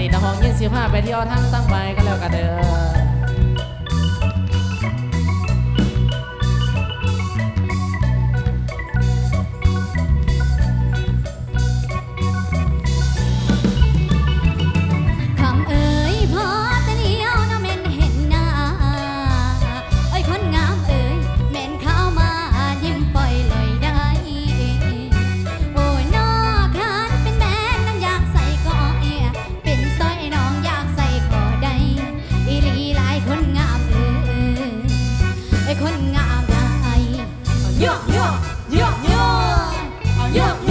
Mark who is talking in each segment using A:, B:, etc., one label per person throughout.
A: นี้น้องยินสิพาไปที่ยอทั้งตั้งไปก็แล้วกัเด้อ
B: Nhượng nhượng Nhượng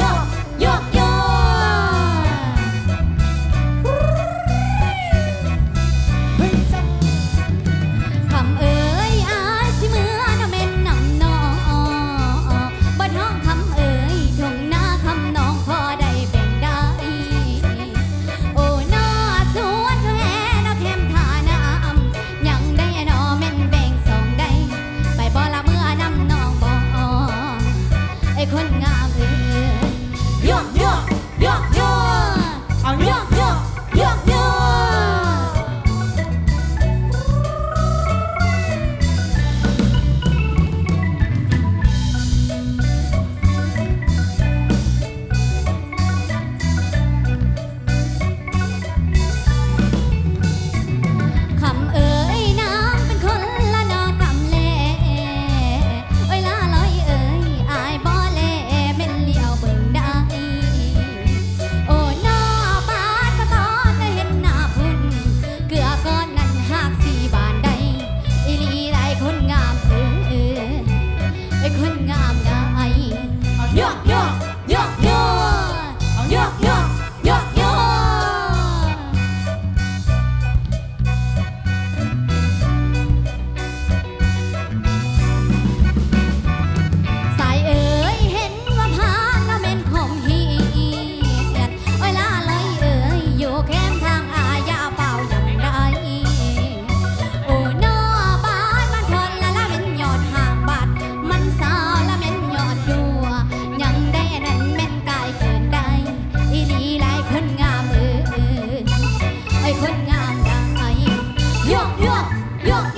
B: 用